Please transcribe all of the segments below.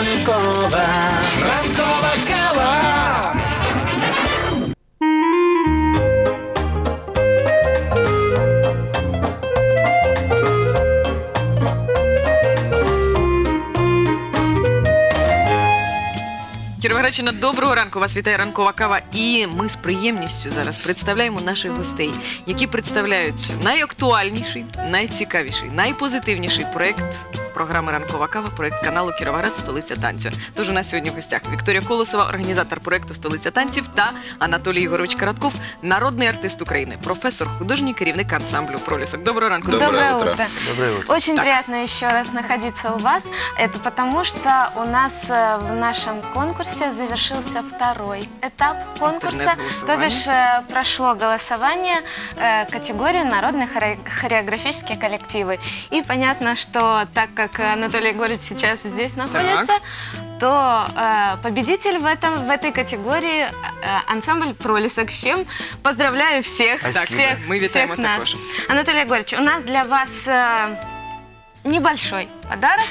ранкова, ранкова кава. Кіровоградщина, доброго ранку. Вас вітає ранкова кава. І ми з приємністю зараз представляємо наших гостей, які представляють найактуальніший, найцікавіший, найпозитивніший проект програми Ранкова кава, проект каналу Кіровоград Столиця танцю. Тож у нас сьогодні в гостях Вікторія Колосова, організатор проекту Столиця танців та Анатолій Ігорович Коротков, народний артист України, професор, художній керівник ансамблю Пролісок. Доброго ранку. Доброе Доброе утро. утро. Доброе утро. Очень Так. приятно еще раз находиться у вас. Это потому, что у нас э, в нашем конкурсе завершился второй этап конкурса. То Интернет-голосование. бишь э, прошло голосование э, категории народные хоре- хореографические коллективы. И понятно, что так как Анатолий Егорович сейчас здесь находится, то э, победитель в, этом, в этой категории э, ансамбль Пролисок. С чем поздравляю всех, Спасибо. всех, вітаємо всех нас. Анатолий Егорович, у нас для вас э, небольшой подарок.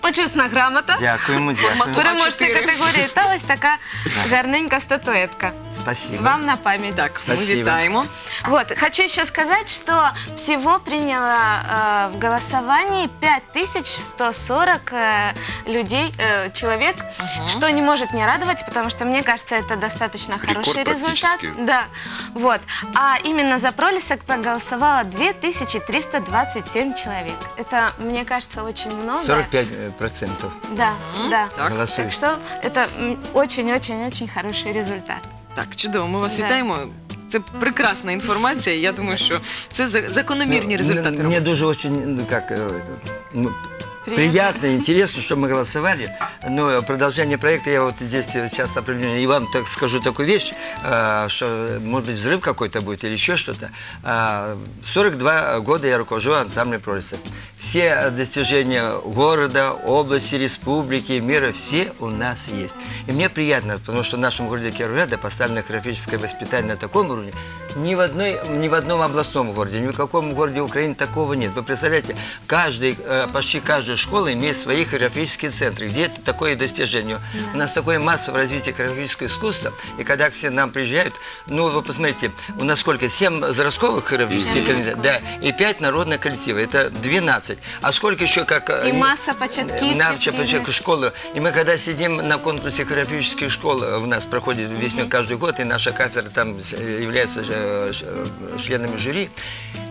Почесна грамота. Дякуємо, дякуємо. Переможці чотири. категорії та ось така гарненька статуэтка. Спасибо. Вам на память. Так, ми Спасибо. вітаємо. Вот, хочу еще сказать, что всего приняло э, в голосовании 5140 э, людей, э, человек, Ага. что не может не радовать, потому что, мне кажется, это достаточно Рекорд хороший результат. практически. Да, вот. А именно за пролисок проголосовало 2327 человек. Это, мне кажется, очень много. 45 э, процентов. Да, Мгм. да. Так. Так Голосують. что это м, очень-очень-очень хороший результат. Так, чудово, ми вас Да. вітаємо. Це прекрасна інформація. Я думаю, що це за- закономірні Ну, результати. Мне, мне роботи. дуже очень, ну, как, э, ну, Приятно. интересно, что мы голосовали. Но продолжение проекта, я вот здесь часто определенно, и вам так скажу такую вещь, а, что, может быть, взрыв какой-то будет или еще что-то. А, 42 года я руковожу ансамблем пролиса. Все достижения города, области, республики, мира, все у нас есть. И мне приятно, потому что в нашем городе Кировограде поставлено хореографическое воспитание на таком уровне. Ни в, одной, ни в одном областном городе, ни в каком городе Украины такого нет. Вы представляете, каждый, э, почти каждая школа имеет свои хореографические центры, где это такое достижение. У нас такое массовое развитие хореографического искусства, и когда все нам приезжают, ну, вы посмотрите, у нас сколько? Семь заростковых хореографических Семь коллективов, да, и пять народных коллективов, это 12. А сколько еще как... э, И не- масса початківців На приїжджає. початку школы. И мы когда сидим на конкурсе хореографических школ, э, у нас проходит весной каждый год, и наша кафедра там э, является э, ш- э, членами жюри.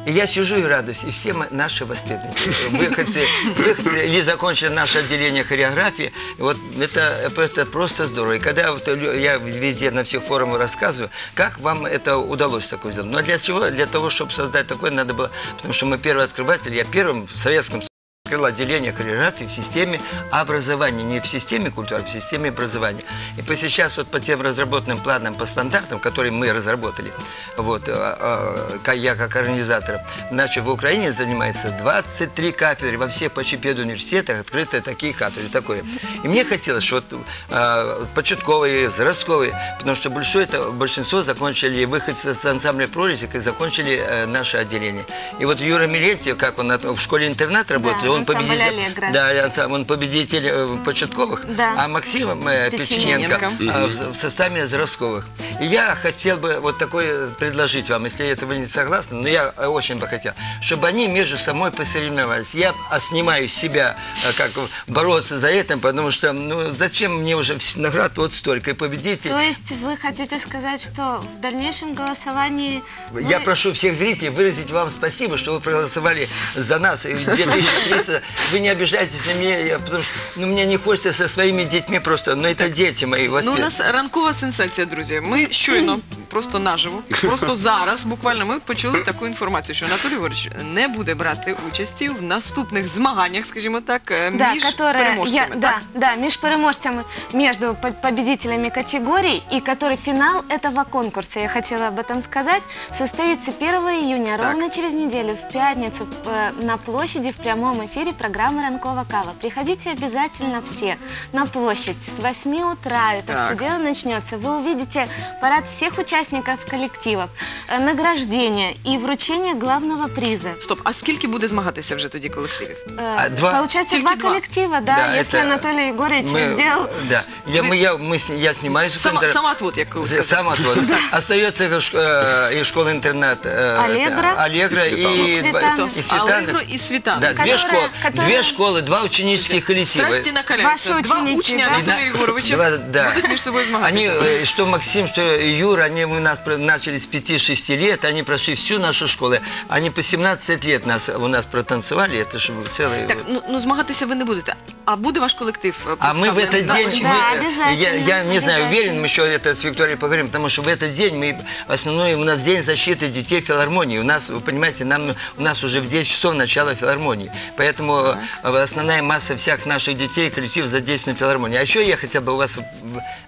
и я сижу и радуюсь, и все мо- наши воспитанники, выходцы, выходцы или закончили наше отделение хореографии, вот это, это просто здорово. И когда вот я везде на всех форумах рассказываю, как вам это удалось такое сделать. Но для чего? Для того, чтобы создать такое, надо было, потому что мы первый открыватель, я первым в Советском открыл отделение хореографии в системе образования, не в системе культуры, а в системе образования. И по сейчас вот по тем разработанным планам, по стандартам, которые мы разработали, вот, а, ка- я как организатор, значит, в Украине занимается 23 кафедры, во всех почти педуниверситетах открыты такие кафедры, такое. И мне хотелось, что вот а, початковые, заростковые, потому что большое, это, большинство закончили выходцы с ансамбля пролесик и закончили э, наше отделение. И вот Юра Милетьев, как он в школе-интернат работает, Да, он победитель. Аллегро. Да, ансамбль, он победитель э, початковых, да. а Максим э, Печененко, Печененко. Угу. в составе Зразковых. И я хотел бы вот такое предложить вам, если это вы не согласны, но я э, очень бы хотел, чтобы они между собой посоревновались. Я а снимаю себя, э, как бороться за это, потому что, ну, зачем мне уже наград вот столько, и победитель. То есть вы хотите сказать, что в дальнейшем голосовании... Вы... Я прошу всех зрителей выразить вам спасибо, что вы проголосовали за нас. 2300 просто, вы не обижайтесь на меня, я, потому что ну, мне не хочется со своими детьми просто, но это дети мои. Ну, у нас ранкова сенсация, друзья. Мы щойно просто наживо, просто зараз, буквально мы почули такую информацию, что Анатолій Борич не будет брать участі в наступных змаганнях, скажем так, е, Да, між которые я- да, да, между переможцами, между победителями категорий, и который финал этого конкурса, я хотела об этом сказать, состоится 1 июня, Так. ровно через неделю, в пятницу, э, на площади в прямом эфире эфире программы «Ранкова Кава». Приходите обязательно все на площадь с 8 утра. Это Так. все дело начнется. Вы увидите парад всех участников коллективов, э, награждение и вручение главного приза. Стоп, а скільки буде змагатися вже тоді колективів? Э, А, два. Получается, Только два два. коллектива, да, Да, если это Анатолий Егорович Мы- сделал... Да. Я, Вы- мы, я, мы, с- я снимаюсь в Сама, интер- сама тут, як ви З- сказали. Сам отвод. Остается ш- э, и школа-интернат э, Аллегра. это Аллегра И и, Светана. и Светана. Алегро і Світана. Да, две, Которая- школы, которая- две школы, два ученических коллектива. Страсті накаляються. Ваші Два ученики, учня да? Анатолія Єгоровича Два, да. будуть між собою Они, змагатися. э, что Максим, что Юра, они у нас про- начали с 5-6 лет, они прошли всю нашу школу. Они по 17 лет нас, у нас протанцевали, это же целый... Так, ну, ну змагатися ви не будете. А буде ваш колектив? е, А мы в представлений этот на день, очі? Да, мы, э, обязательно, я, я не знаю, обязательно. уверен, мы еще это с Викторией поговорим, потому что в этот день мы, основной у нас день защиты детей филармонии. У нас, вы понимаете, нам, у нас уже в 10 часов начало филармонии. Поэтому э, основная масса всех наших детей, коллектив задействован в филармонии. А еще я хотел бы у вас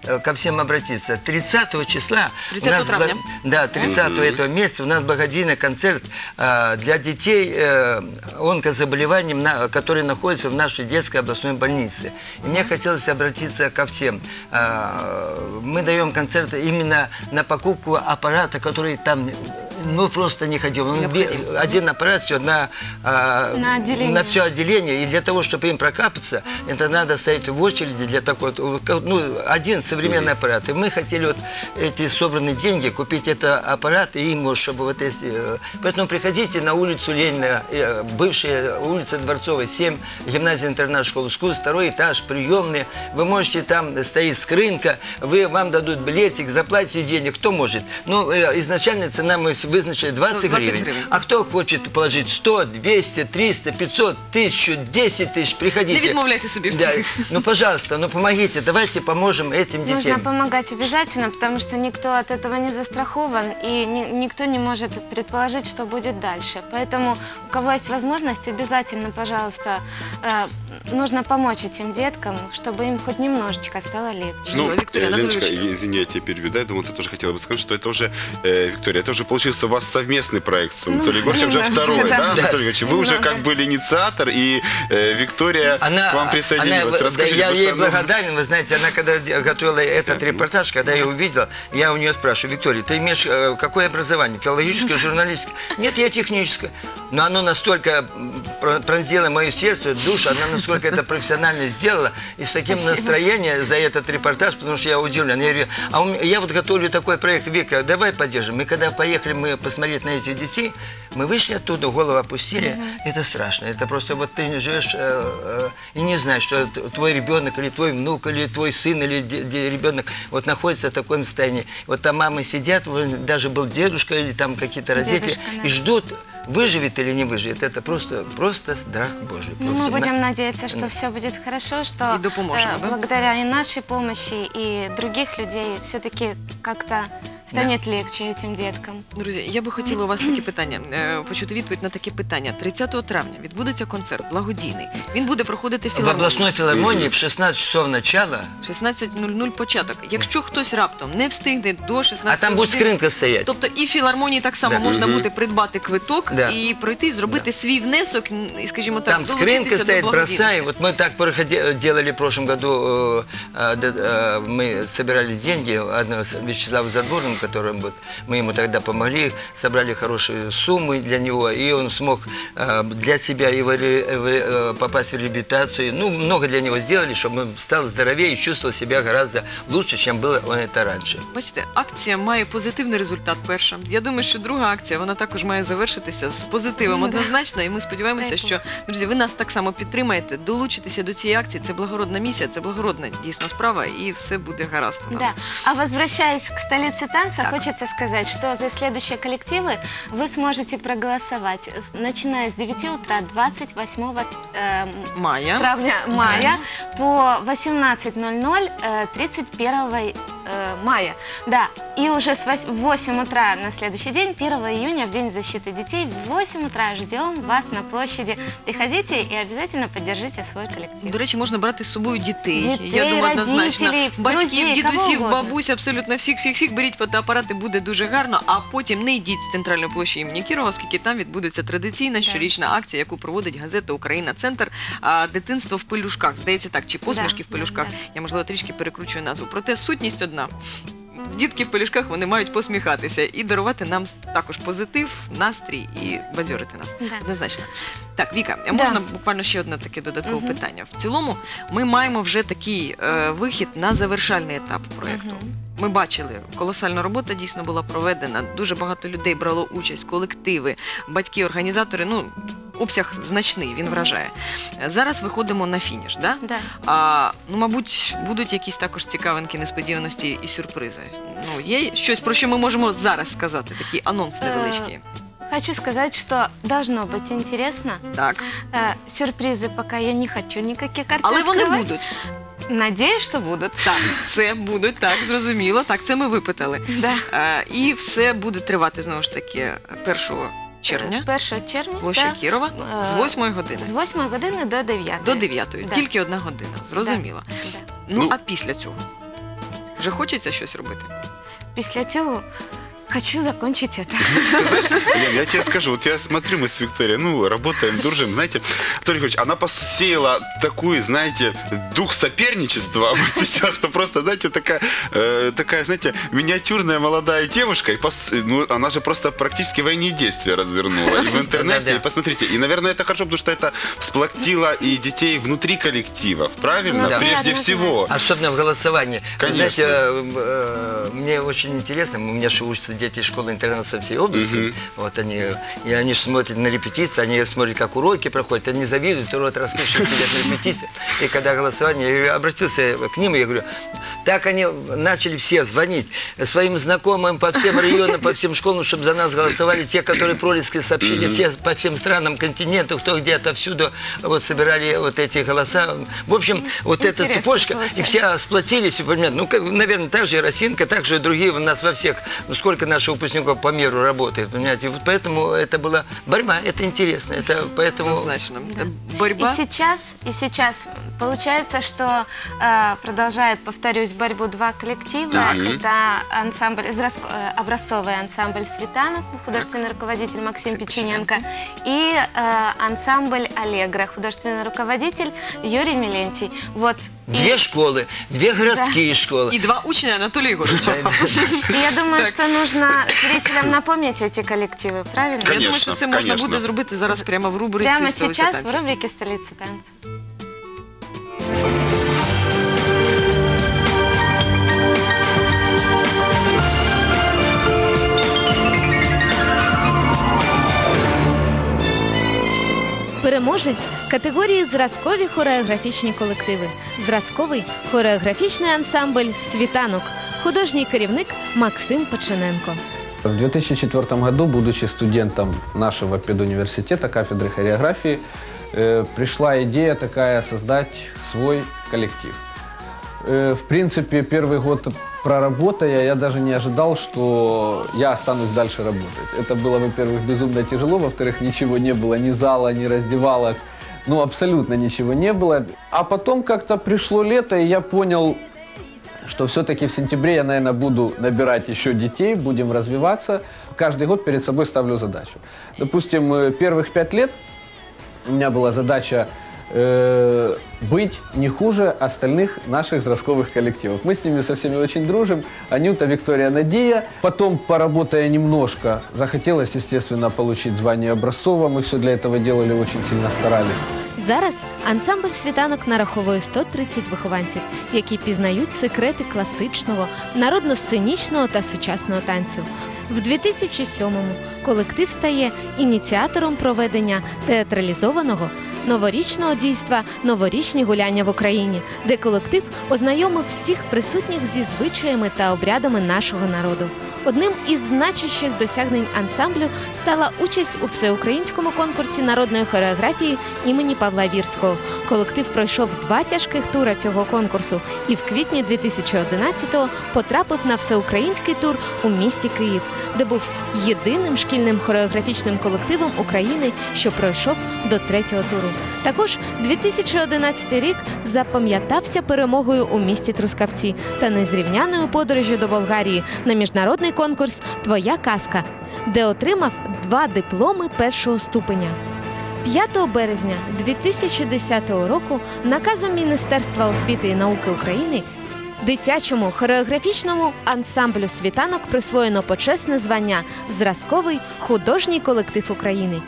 э, ко всем обратиться. 30 числа... у 30 нас травня. Да, 30 этого месяца у нас благодійный концерт э, для детей онкозаболеванием, которые находятся в нашей детской областной больнице. И мне хотелось обратиться ко всем. Мы даем концерт именно на покупку аппарата, который там ну просто не ходил. Он бе- Необходим. один аппарат все на, На отделение. на все отделение. И для того, чтобы им прокапаться, это надо стоять в очереди для такой, ну, один современный аппарат. И мы хотели вот эти собранные деньги купить это аппарат и им, вот, чтобы вот эти... э, Поэтому приходите на улицу Ленина, э, бывшая улица Дворцовая, 7, гимназия интернат школы искусств, второй этаж, приемные. Вы можете там стоит скрынка, вы, вам дадут билетик, заплатите денег, кто может. Ну, э, изначальная цена мы с- вызначили 20, 20 гривен. гривен. А кто хочет положить 100, 200, 300, 500, 1000, 10 тысяч, приходите. Не відмовляйте собі в Да, цих. ну, пожалуйста, ну помогите, давайте поможем этим Нужно детям. помогать обязательно, потому что никто от этого не застрахован, и ни- никто не может предположить, что будет дальше. Поэтому у кого есть возможность, обязательно, пожалуйста, э, нужно помочь этим деткам, чтобы им хоть немножечко стало легче. Ну, Виктория э, Леночка, Анатольевич. извини, я тебя перебью. Да, я думаю, ты тоже хотела бы сказать, что это уже, э, Виктория, это уже получился у вас совместный проект с Анатолием Егоровичем, уже второй, да. Анатолий Егорович? Вы уже как были инициатор, и э, Виктория к вам присоединилась. Расскажите, я ей ну, благодарен, вы знаете, она когда готовила этот репортаж, когда я увидел, я у нее спрашиваю, Виктория, ты имеешь э, какое образование? Филологическое, журналистское? Нет, я техническое. Но оно настолько пронзило мое сердце, душу, она насколько это профессионально сделала, и с таким настроением за этот репортаж, потому что я удивлен. Я говорю, а у меня- я вот готовлю такой проект, Вика, давай поддержим. И когда поехали мы посмотреть на этих детей, мы вышли оттуда, голову опустили. Это страшно. Это просто вот ты живешь э, э, и не знаешь, что твой ребенок или твой внук, или твой сын, или де- де- ребенок вот находится в таком состоянии. Вот там мамы сидят, даже был дедушка или там какие-то родители, Дедушка, да. и ждут, выживет или не выживет. Это просто, просто страх Божий. Ну, Просто мы на- будем надеяться, что все будет хорошо, что И допоможем, э, да? благодаря и нашей помощи, и других людей все-таки как-то станет легче этим деткам. Друзі, я би хотіла у вас такі питання, е, почути відповідь на такі питання. 30 травня відбудеться концерт благодійний. Він буде проходити в В філармонії. областной филармонии в 16 часов начала, 16.00 початок. Якщо хтось раптом не встигне до 16 а там будет години, скринка стоять. Тобто і в філармонії так само Да. можна Мгм. буде придбати квиток Да. і пройти, зробити свій внесок, н- і, скажімо так, Там скринка долучитися до стоит, бросай. благодійності. Вот мы так проходи- делали в прошлом году, э, э, д- э, мы собирали деньги одного с- Вячеславу Задворному, которым вот мы ему тогда помогли, собрали хорошую сумму для него, и он смог э, для себя и в ре- в ре- э, попасть в реабилитацию. Ну, много для него сделали, чтобы он стал здоровее и чувствовал себя гораздо лучше, чем было он это раньше. Бачите, акція має позитивний результат. Перша. Я думаю, що друга акція вона також має завершитися з позитивом Ну, да. однозначно. І ми сподіваємося, Дай що друзі, ви нас так само підтримаєте, долучитеся до цієї акції. Це благородна місія, це благородна дійсно справа, і все буде гаразд. у нас. Да. А возвращаясь к столице танца, Так. хочется сказать, что за следующие коллективы вы сможете проголосовать, начиная с 9 утра 28 эм, Майя. травня мая по 18.00 э, 31 э, мая. Да, и уже с вось- в 8 утра на следующий день, 1 июня, в День защиты детей, в 8 утра ждем вас на площади. Приходите и обязательно поддержите свой коллектив. До речі, можна брати з собою дітей. Дітей, Я думаю, однозначно. родителей, Батьків, друзей, кого дідусів, угодно. бабусь, абсолютно всіх, всіх, всіх беріть фотоапарати, буде дуже гарно. А потім не йдіть з центральної площі імені Кірова, оскільки там відбудеться традиційна щорічна акція, яку проводить газета Україна Центр а, дитинство в пелюшках. Здається, так, чи посмішки Да, в пелюшках. да, да. Я можливо трішки перекручую назву. Проте сутність одна. Дітки в пелюшках вони мають посміхатися і дарувати нам також позитив, настрій і бадьорити нас. Да. Однозначно. Так, Віка, а можна буквально ще одне таке додаткове Мгм. питання. В цілому ми маємо вже такий е, вихід на завершальний етап проєкту. Мгм Ми бачили, колосальна робота дійсно була проведена. Дуже багато людей брало участь, колективи, батьки, організатори. Ну, обсяг значний, він вражає. Е, Зараз виходимо на фініш. Да? Да. А, ну, мабуть, будуть якісь також цікавинки, несподіваності і сюрпризи. Ну, є щось, про що ми можемо зараз сказати, такий анонс Е, невеличкий. Хочу сказать, что должно быть интересно. Так. Э, сюрпризы пока я не хочу никакие карты Але вони открывать. будуть. Надеюсь, что будут. Так, все будуть, так, зрозуміло. Так, це ми випитали. Да. Е, і все буде тривати знову ж таки 1 червня. 1 червня Площа да, Кірова Е, з 8 години з 8 години до 9. до 9. Да. Тільки одна година. Зрозуміло. Да. Ну, Ну. а після цього? Вже хочеться щось робити? Після цього хочу закончить это. Ты знаешь, Лен, я тебе скажу, вот я смотрю, мы с Викторией, ну, работаем, дружим, знаете, Анатолий Григорьевич, она посеяла такой, знаете, дух соперничества вот сейчас, что просто, знаете, такая, э, такая, знаете, миниатюрная молодая девушка, и пос- ну, она же просто практически военные действия развернула и в интернете, и посмотрите, и, наверное, это хорошо, потому что это сплотило и детей внутри коллективов, правильно, Да. прежде всего. Особенно в голосовании. Конечно. знаете, э, э, мне очень интересно, у меня же учатся дети школы-интерната со всей области. Мгм. Вот они, и они смотрят на репетиции, они смотрят, как уроки проходят, они завидуют, рот раскрыт, сидят на репетиции. И когда голосование, я обратился к ним, я говорю, так они начали все звонить своим знакомым по всем районам, по всем школам, чтобы за нас голосовали те, которые пролетские сообщения, все по всем странам, континенту, кто где-то всюду вот собирали вот эти голоса. В общем, вот эта Интересно цепочка, и получается. все сплотились, и ну, как, наверное, так же и Росинка, так же и другие у нас во всех, ну, сколько наших выпускников по миру работает, понимаете, вот поэтому это была борьба, это интересно, это поэтому... Однозначно. Да. Борьба. И сейчас, и сейчас получается, что э, продолжает, повторюсь, борьбу два коллектива. Так. Это ансамбль, э, образцовый ансамбль «Светанок», художественный руководитель Максим Максим Печененко, и э, ансамбль «Аллегра», художественный руководитель Юрий Милентий. Вот. И- Две школы, две городские школы. І два учня Анатолія Ігоровича. И я думаю, Так. что нужно зрителям напомнить эти коллективы, правильно? Я думаю, Конечно, що це можна конечно. буде зробити зараз прямо в рубриці Прямо «Столиця сейчас в танців». рубрике «Столица танца». Переможець категорії зразкові хореографічні колективи. Зразковий хореографічний ансамбль Світанок. Художній керівник Максим Печененко. В 2004 году, будучи студентом нашего педуниверситета, кафедры хореографии, э, пришла идея такая создать свой коллектив. Э, в принципе, первый год проработая, я даже не ожидал, что я останусь дальше работать. Это было, во-первых, безумно тяжело, во-вторых, ничего не было, ни зала, ни раздевалок, ну, абсолютно ничего не было. А потом как-то пришло лето, и я понял, что все-таки в сентябре я, наверное, буду набирать еще детей, будем развиваться. Каждый год перед собой ставлю задачу. Допустим, э, первых пять лет у меня была задача э, быть не хуже остальных наших зразковых коллективов. Мы с ними со всеми очень дружим. Анюта, Виктория, Надия. Потом, поработая немножко, захотелось, естественно, получить звание образцового. Мы все для этого делали, очень сильно старались. Зараз ансамбль світанок нараховує 130 вихованців, які пізнають секрети класичного, народно-сценічного та сучасного танцю. В 2007-му колектив стає ініціатором проведення театралізованого новорічного дійства Новорічні гуляння в Україні, де колектив ознайомив всіх присутніх зі звичаями та обрядами нашого народу. Одним із значущих досягнень ансамблю стала участь у всеукраїнському конкурсі народної хореографії імені Павла Вірського. Колектив пройшов два тяжких тура цього конкурсу і в квітні 2011-го потрапив на всеукраїнський тур у місті Київ, де був єдиним шкільним хореографічним колективом України, що пройшов до третього туру. Також 2011 рік запам'ятався перемогою у місті Трускавці та незрівняною подорожю до Болгарії на міжнародний конкурс Твоя казка, де отримав два дипломи першого ступеня. 5 березня 2010 року наказом Міністерства освіти і науки України дитячому хореографічному ансамблю світанок присвоєно почесне звання Зразковий художній колектив України.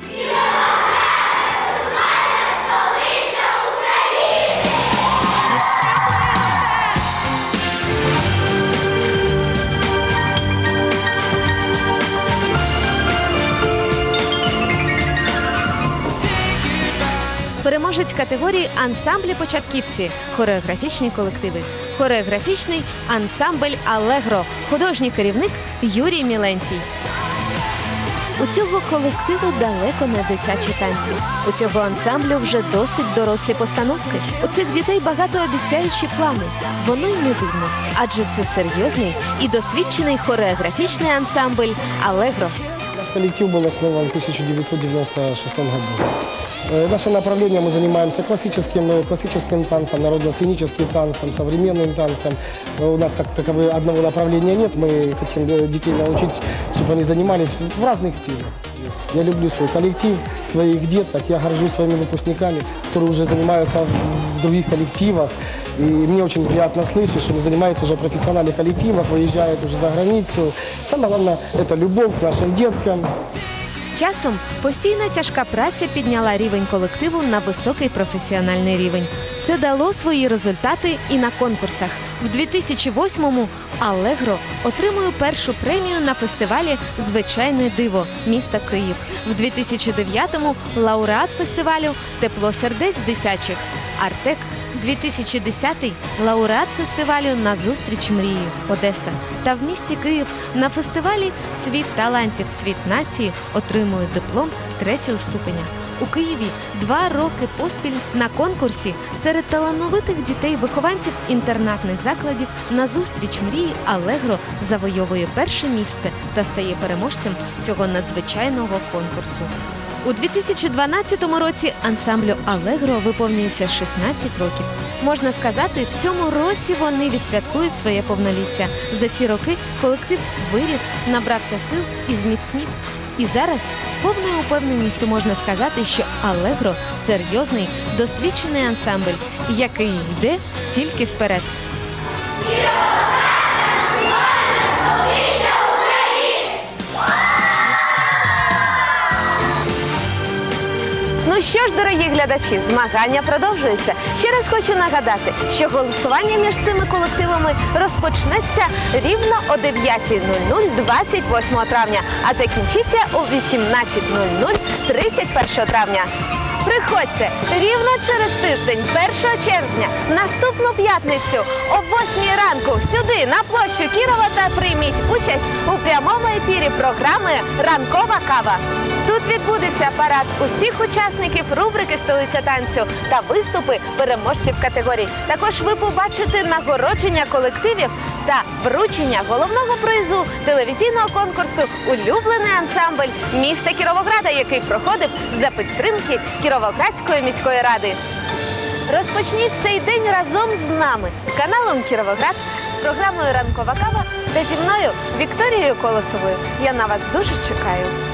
Переможець категорії ансамблі початківці, хореографічні колективи, хореографічний ансамбль Алегро, художній керівник Юрій Мілентій. У цього колективу далеко не дитячі танці. У цього ансамблю вже досить дорослі постановки. У цих дітей багатообіцяючі плани. Воно й не дивно, адже це серйозний і досвідчений хореографічний ансамбль Алегро. Коллектив был основан в 1996 году. Наше направление мы занимаемся классическим, классическим танцем, народно-сценическим танцем, современным танцем. У нас как такового одного направления нет. Мы хотим э, детей научить, чтобы они занимались в разных стилях. Я люблю свой коллектив, своих деток. Я горжусь своими выпускниками, которые уже занимаются в других коллективах. И мне очень приятно слышать, что занимаются уже в профессиональных коллективах, выезжают уже за границу. Самое главное – это любовь к нашим деткам. З часом постійна тяжка праця підняла рівень колективу на високий професіональний рівень. Це дало свої результати і на конкурсах. В 2008-му Алегро отримує першу премію на фестивалі Звичайне диво міста Київ. В 2009-му лауреат фестивалю Тепло сердець дитячих Артек. 2010-й лауреат фестивалю Назустріч мрії Одеса. Та в місті Київ на фестивалі Світ талантів Цвіт нації отримує диплом третього ступеня. У Києві два роки поспіль на конкурсі серед талановитих дітей-вихованців інтернатних закладів Назустріч мрії Алегро завойовує перше місце та стає переможцем цього надзвичайного конкурсу. У 2012 році ансамблю Алегро виповнюється 16 років. Можна сказати, в цьому році вони відсвяткують своє повноліття. За ці роки колектив виріс, набрався сил і зміцнів. І зараз з повною упевненістю можна сказати, що Алегро серйозний, досвідчений ансамбль, який йде тільки вперед. Ну що ж, дорогі глядачі, змагання продовжуються. Ще раз хочу нагадати, що голосування між цими колективами розпочнеться рівно о 9.00 28 травня, а закінчиться о 18.00 31 травня. Приходьте рівно через тиждень, 1 червня, наступну п'ятницю о 8 ранку сюди на площу Кірова та прийміть участь у прямому ефірі програми Ранкова кава. Тут відбудеться парад усіх учасників рубрики Столиця танцю та виступи переможців категорій. Також ви побачите нагородження колективів та вручення головного призу телевізійного конкурсу Улюблений ансамбль міста Кіровограда, який проходив за підтримки Кіровоградської міської ради. Розпочніть цей день разом з нами з каналом Кіровоград, з програмою Ранкова кава та зі мною Вікторією Колосовою. Я на вас дуже чекаю.